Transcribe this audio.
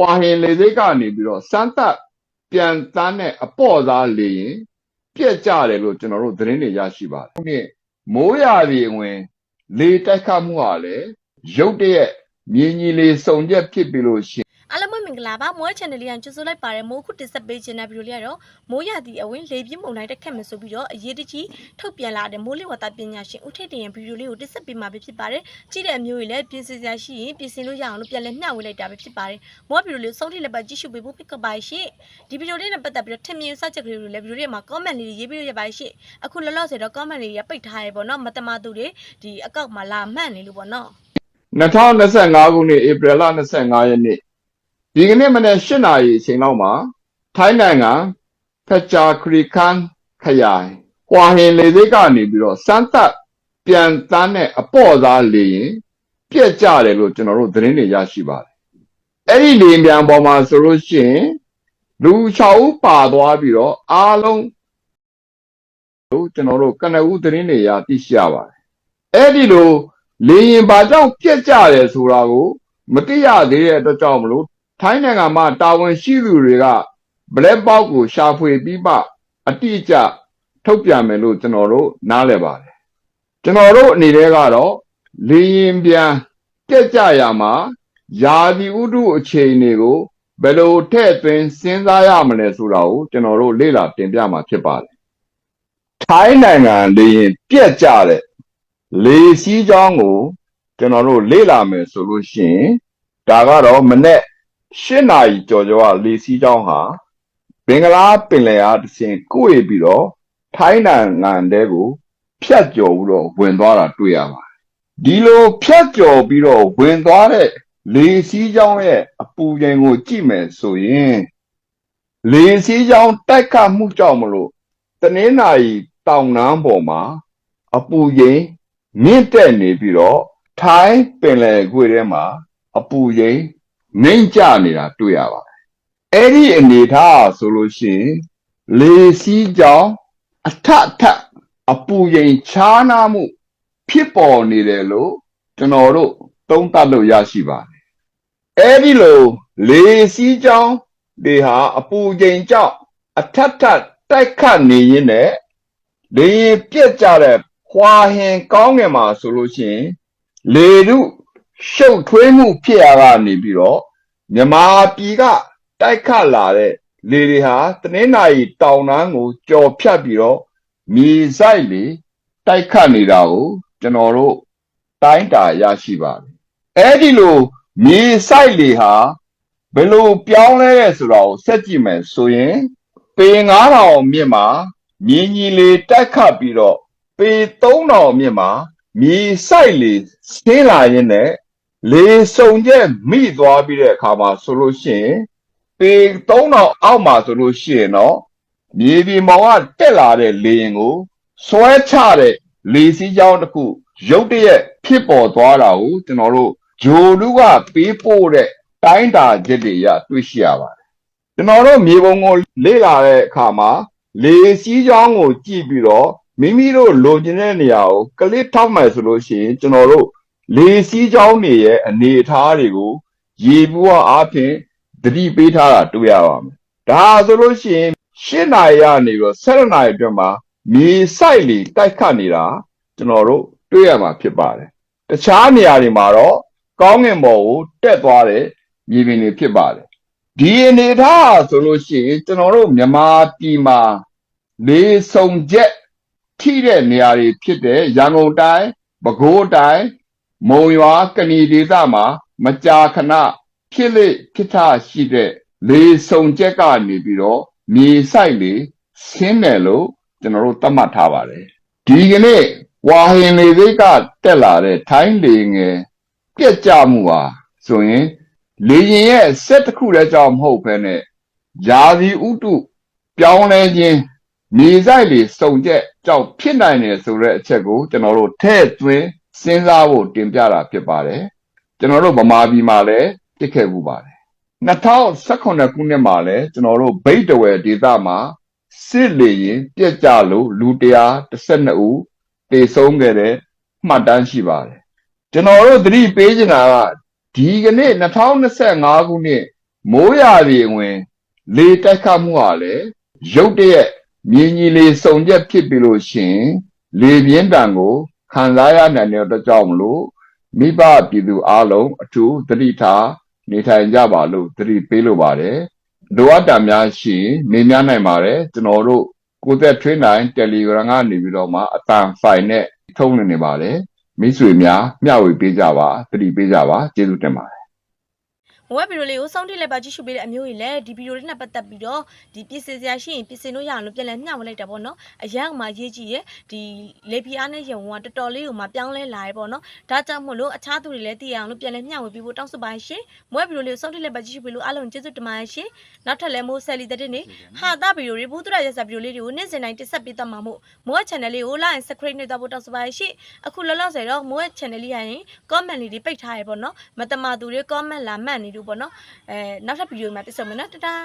ဟွာဟင်လေစိတ်ကနေပြီးတော့စမ်းသပ်ပြန်တန်းတဲ့အပေါ့သားလေရင်ပြက်ကြတယ်လို့ကျွန်တော်တို့သတင်းတွေရရှိပါတယ်ခုနှစ်မိုးရာတွေဝင်လေတိုက်ခတ်မှုဟာလည်းရုတ်တရက်မြင်းကြီးလေးစုံချက်ဖြစ်ပြီးလို့ရှိရင် အားလုံးပဲမင်္ဂလာပါမိုး channel လေးကကြိုဆိုလိုက်ပါတယ်မိုးခုတစ်ဆက်ပေးခြင်းတဲ့ဗီဒီယိုလေးကတော့မိုးရသည့်အဝင်လေပြင်းမုန်တိုင်းတက်ခတ်မယ်ဆိုပြီးတော့အရေးတကြီးထုတ်ပြန်လာတဲ့မိုးလေဝသပညာရှင်ဦးထိတ်တင်ရဲ့ဗီဒီယိုလေးကိုတစ်ဆက်ပေးမှာပဲဖြစ်ပါတယ်ကြည့်တဲ့အမျိုးကြီးလည်းပြင်ဆင်စရာရှိရင်ပြင်ဆင်လို့ရအောင်လို့ပြန်လဲမျှဝေလိုက်တာပဲဖြစ်ပါတယ်မိုးဗီဒီယိုလေးစုံထိလည်းပဲကြည့်ရှုပေးဖို့ဖိတ်ခေါ်ပါရှင်ဒီဗီဒီယိုလေးနဲ့ပတ်သက်ပြီးတော့ထင်မြင်စကြက်ကလေးတွေလည်းဗီဒီယိုလေးမှာ comment လေးတွေရေးပြီးရပါရှင်အခုလောလောဆယ်တော့ comment လေးတွေပိတ်ထားရပေါ့နော်မတမသူတွေဒီအကောက်မှာလာမှန်နေလို့ပေါ့နော်2025ခုနှစ်ဧပြီလ25ရက်နေ့ ဒီကနေ့မနေ့8နာရီအချိန်လောက်မှာထိုင်းနိုင်ငံဖက်ချာခရီခန်ခရိုင်ဟွာဟင်လေစိတ်ကနေပြီးတော့စမ်းသပ်ပြန်တန်းတဲ့အပေါ့သားလေရင်ပြက်ကြတယ်လို့ကျွန်တော်တို့သတင်းတွေရရှိပါတယ်အဲ့ဒီလေပြန်ပေါ်မှာဆိုလို့ရှိရင်လူ6ဦးပါသွားပြီးတော့အားလုံးတို့ကျွန်တော်တို့ကနဦးသတင်းတွေရသိရှိရပါတယ်အဲ့ဒီလိုလေရင်ဘာကြောင့်ပြက်ကြတယ်ဆိုတာကိုမသိရသေးတဲ့အတွက်ကြောင့်မလို့ ထိုင်းနိုင်ငံမှာတာဝန်ရှိသူတွေက black box ကိုရှာဖွေပြီးမှအတိအကျထုတ်ပြန်မယ်လို့ကျွန်တော်တို့နားလည်ပါတယ်ကျွန်တော်တို့အနေနဲ့ကတော့လေရင်ပြန်ပြက်ကြရမှာယာဒီဥဒုအချိန်တွေကိုဘယ်လိုထည့်သွင်းစဉ်းစားရမလဲဆိုတာကိုကျွန်တော်တို့လေ့လာတင်ပြမှာဖြစ်ပါတယ်ထိုင်းနိုင်ငံလေရင်ပြက်ကြတဲ့လေစီးကြောင်းကိုကျွန်တော်တို့လေ့လာမယ်ဆိုလို့ရှိရင်ဒါကတော့မနေ့ ၈နာရီကြော်ကြော်ကလေစီးကြောင်းဟာဘင်္ဂလားပင်လယ်အားတစ်ဆင့်ကိုယ်ပြီးတော့ထိုင်းနိုင်ငံတဲကိုဖြတ်ကျော်ပြီးတော့ဝင်သွားတာတွေ့ရပါတယ်ဒီလိုဖြတ်ကျော်ပြီးတော့ဝင်သွားတဲ့လေစီးကြောင်းရဲ့အပူချိန်ကိုကြည့်မယ်ဆိုရင်လေစီးကြောင်းတိုက်ခတ်မှုကြောင့်မလို့တနင်္လာရီတောင်နှမ်းပေါ်မှာအပူချိန်မြင့်တက်နေပြီးတော့ထိုင်းပင်လယ်ကွေ့ထဲမှာအပူချိန် နှိမ့်ကျနေတာတွေ့ရပါတယ်။အဲ့ဒီအနေထားဆိုလို့ရှိရင်လေစီးကြောင်းအထက်ထက်အပူချိန်ခြားနားမှု ဖြစ်ပေါ်နေတယ်လို့ကျွန်တော်တို့သုံးသပ်လို့ရရှိပါတယ်။အဲ့ဒီလိုလေစီးကြောင်းတွေဟာအပူချိန်ကြောင့်အထက်ထက်တိုက်ခတ်နေရင်းနဲ့လေရင်ပြက်ကြတဲ့ဟွာဟင်ကောင်းငင်မှာဆိုလို့ရှိရင် လေထု ရှုပ်ထွေးမှုဖြစ်ရကနေပြီးတော့မြမာပြည်ကတိုက်ခတ်လာတဲ့လေတွေဟာတနင်္လာရီတောင်တန်းကိုကြော်ဖြတ်ပြီးတော့မြေဆိုင်လေတိုက်ခတ်နေတာကိုကျွန်တော်တို့တိုင်းတာရရှိပါတယ်အဲ့ဒီလိုမြေဆိုင်လေဟာဘယ်လိုပြောင်းလဲရဲဆိုတာကိုဆက်ကြည့်မယ်ဆိုရင်ပေ9000မြင့်မှာမြင်းကြီးလေတိုက်ခတ်ပြီးတော့ပေ3000မြင့်မှာမြေဆိုင်လေဆင်းလာရင်းနဲ့ လေစုံကျက်မိသွားပြီးတဲ့အခါမှာဆိုလို့ရှိရင်ပေ3000အောက်မှာဆိုလို့ရှိရင်တော့မြေပြင်မောင်ကတက်လာတဲ့လေရင်ကိုဆွဲချတဲ့လေစီးကြောင်းတစ်ခုရုတ်တရက်ဖြစ်ပေါ်သွားတာကိုကျွန်တော်တို့ဂျိုလူကပေးပို့တဲ့တိုင်းတာချက်တွေရတွေ့ရှိရပါတယ်ကျွန်တော်တို့မြေပုံကိုလေ့လာတဲ့အခါမှာလေစီးကြောင်းကိုကြည့်ပြီးတော့မိမိတို့လိုချင်တဲ့နေရာကိုကလစ်ထောက်မယ်ဆိုလို့ရှိရင်ကျွန်တော်တို့ လေစီးကြောင်းတွေရဲ့အနေအထားတွေကိုရေဘူးဝအားဖြင့်သတိပေးထားတာတွေ့ရပါမယ်။ဒါဆိုလို့ရှိရင်၈နာရီကနေပြီးတော့၁၇နာရီအတွင်းမှာမြေဆိုင်လေတိုက်ခတ်နေတာကျွန်တော်တို့တွေ့ရမှာဖြစ်ပါတယ်။တခြားနေရာတွေမှာတော့ကောင်းငင်ပေါ်ကိုတက်သွားတဲ့မြေပြင်တွေဖြစ်ပါတယ်။ဒီအနေအထားဆိုလို့ရှိရင်ကျွန်တော်တို့မြန်မာပြည်မှာလေစုံချက်ထိတဲ့နေရာတွေဖြစ်တဲ့ရန်ကုန်တိုင်းပဲခူးတိုင်း မုံရွာကဏီဒေသမှာ မကြာခဏဖြစ်လေဖြစ်ထရှိတဲ့လေစုံချက်ကနေပြီးတော့မြေဆိုင်လေဆင်းတယ်လို့ကျွန်တော်တို့သတ်မှတ်ထားပါတယ်ဒီကနေ့ဝါဟင်လေစိတ်ကတက်လာတဲ့ထိုင်းလေငယ်ပြက်ကြမှုပါဆိုရင်လေရင်ရဲ့စက်တစ်ခုလည်းကြောင့်မဟုတ်ဘဲနဲ့ယာစီဥတုပြောင်းလဲခြင်းမြေဆိုင်လေစုံချက်ကြောင့်ဖြစ်နိုင်တယ်ဆိုတဲ့အချက်ကိုကျွန်တော်တို့ထဲ့သွင်း စဉ်းစားဖို့တင်ပြတာဖြစ်ပါတယ်ကျွန်တော်တို့ဗမာပြည်မှာလည်းဖြစ်ခဲ့မှုပါတယ်2018ခုနှစ်မှာလည်းကျွန်တော်တို့ဗိတ်တဝယ်ဒေသမှာစစ်လေရင်ပြက်ကြလို့လူ112ဦးတေဆုံးခဲ့တဲ့မှတ်တမ်းရှိပါတယ်ကျွန်တော်တို့သတိပေးချင်တာကဒီကနေ့2025ခုနှစ်မိုးရာသီဝင် လေတိုက်ခတ်မှုဟာလည်းရုတ်တရက်မြင်းကြီးလေးစုံချက်ဖြစ်ပြီးလို့ရှရင်လေပြင်းတံကို ခံစားရနိုင်တဲ့အတွက်ကြောင့်မလို့မိဘပြည်သူအလုံးအထူးသတိထားနေထိုင်ကြပါလို့သတိပေးလိုပါတယ်လိုအပ်တာများရှိရင်မေးမြန်းနိုင်ပါတယ်ကျွန်တော်တို့ကိုသက်ထွေးနိုင် Telegram ကနေပြီးတော့မှအတန်ဖိုင်နဲ့ထုတ်နေနေပါတယ်မိတ်ဆွေများမျှဝေပေးကြပါသတိပေးကြပါကျေးဇူးတင်ပါတယ် မဝက်ဗီဒီယိုလေးကိုစောင့်တိလိုက်ပါကြည့်ရှုပေးတဲ့အမျိုးကြီးလည်းဒီဗီဒီယိုလေးနဲ့ပတ်သက်ပြီးတော့ဒီပြင်ဆင်စရာရှိရင်ပြင်ဆင်လို့ရအောင်လို့ပြန်လဲမျှဝေလိုက်တာပေါ့နော်အရန်ကမှရေးကြည့်ရဲ့ဒီလေပီအားနဲ့ရုံကတော်တော်လေးကိုမှပြောင်းလဲလာရဲပေါ့နော်ဒါကြောင့်မို့လို့အခြားသူတွေလည်းသိရအောင်လို့ပြန်လဲမျှဝေပေးဖို့တောင်းဆိုပါရှင်မဝက်ဗီဒီယိုလေးကိုစောင့်တိလိုက်ပါကြည့်ရှုပေးလို့အားလုံးကျေးဇူးတင်ပါတယ်ရှင်နောက်ထပ်လည်းမိုးဆယ်လီတဲ့နေဟာတာဗီဒီယိုတွေဘူးတူရရဆက်ဗီဒီယိုလေးတွေကိုနေ့စဉ်တိုင်းတင်ဆက်ပေးသွားမှာမို့မိုးရဲ့ channel လေးကို like and subscribe နေတော့ဖို့တောင်းဆိုပါရှင်အခုလောလောဆယ်တော့မိုးရဲ့ channel လေးရရင် comment လေးတွေပိတ်ထားရပေါ့နော်မတမာသူတွေ comment လာမှတ်နေလို့ပေါ့နော်အဲနောက်ထပ်ဗီဒီယိုမှာပြတ်ဆုံမယ်နော်တတား